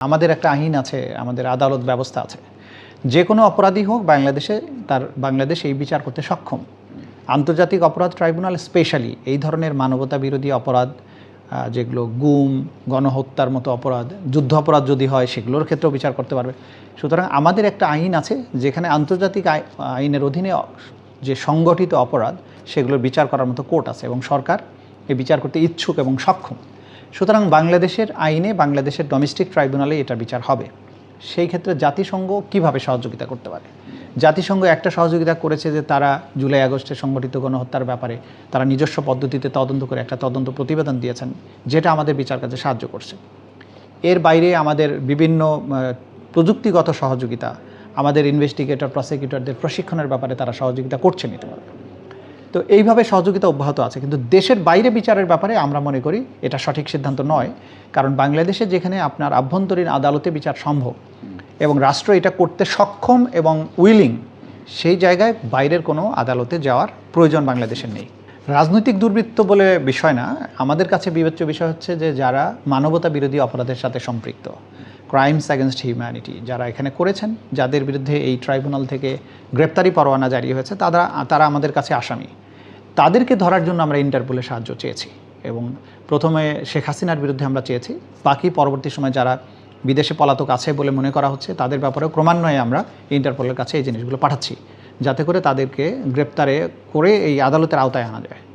আমাদের একটা আইন আছে, আমাদের আদালত ব্যবস্থা আছে। যে কোনো অপরাধী হোক, বাংলাদেশে তার, বাংলাদেশ এই বিচার করতে সক্ষম। আন্তর্জাতিক অপরাধ ট্রাইব্যুনাল স্পেশালি এই ধরনের মানবতা বিরোধী অপরাধ যেগুলো গুম, গণহত্যার মতো অপরাধ, যুদ্ধ অপরাধ যদি হয়, সেগুলোর ক্ষেত্রেও বিচার করতে পারবে। সুতরাং আমাদের একটা আইন আছে, যেখানে আন্তর্জাতিক আই- আইনের অধীনে যে সংগঠিত অপরাধ, সেগুলোর বিচার করার মতো কোর্ট আছে এবং সরকার এই বিচার করতে ইচ্ছুক এবং সক্ষম। সুতরাং বাংলাদেশের আইনে বাংলাদেশের ডোমেস্টিক ট্রাইব্যুনালে এটা বিচার হবে। সেই ক্ষেত্রে জাতিসংঘ কীভাবে সহযোগিতা করতে পারে? জাতিসংঘ একটা সহযোগিতা করেছে যে তারা জুলাই আগস্টে সংগঠিত গণহত্যার ব্যাপারে তারা নিজস্ব পদ্ধতিতে তদন্ত করে একটা তদন্ত প্রতিবেদন দিয়েছেন, যেটা আমাদের বিচার কাজে সাহায্য করছে। এর বাইরে আমাদের বিভিন্ন প্রযুক্তিগত সহযোগিতা, আমাদের ইনভেস্টিগেটর প্রসিকিউটরদের প্রশিক্ষণের ব্যাপারে তারা সহযোগিতা করছেন ইতিমধ্যে তো এইভাবে সহযোগিতা অব্যাহত আছে। কিন্তু দেশের বাইরে বিচারের ব্যাপারে আমরা মনে করি এটা সঠিক সিদ্ধান্ত নয়। কারণ বাংলাদেশে যেখানে আপনার আভ্যন্তরীণ আদালতে বিচার সম্ভব এবং রাষ্ট্র এটা করতে সক্ষম এবং উইলিং সেই জায়গায় বাইরের কোনো আদালতে যাওয়ার প্রয়োজন বাংলাদেশের নেই। রাজনৈতিক দুর্বৃত্ত বলে বিষয় না। আমাদের কাছে বিবেচ্য বিষয় হচ্ছে যে যারা মানবতা বিরোধী অপরাধের সাথে সম্পৃক্ত ক্রাইমস অ্যাগেনস্ট হিউম্যানিটি যারা এখানে করেছেন, যাদের বিরুদ্ধে এই ট্রাইব্যুনাল থেকে গ্রেপ্তারি পরোয়ানা জারি হয়েছে, তারা তারা আমাদের কাছে আসামি। তাদেরকে ধরার জন্য আমরা ইন্টারপোলের সাহায্য চেয়েছি এবং প্রথমে শেখ হাসিনার বিরুদ্ধে আমরা চেয়েছি। বাকি পরবর্তী সময় যারা বিদেশে পলাতক আছে বলে মনে করা হচ্ছে, তাদের ব্যাপারেও ক্রমান্বয়ে আমরা ইন্টারপোলের কাছে এই জিনিসগুলো পাঠাচ্ছি। যাতে করে তাদেরকে গ্রেপ্তারে করে এই আদালতের আওতায় আনা যায়।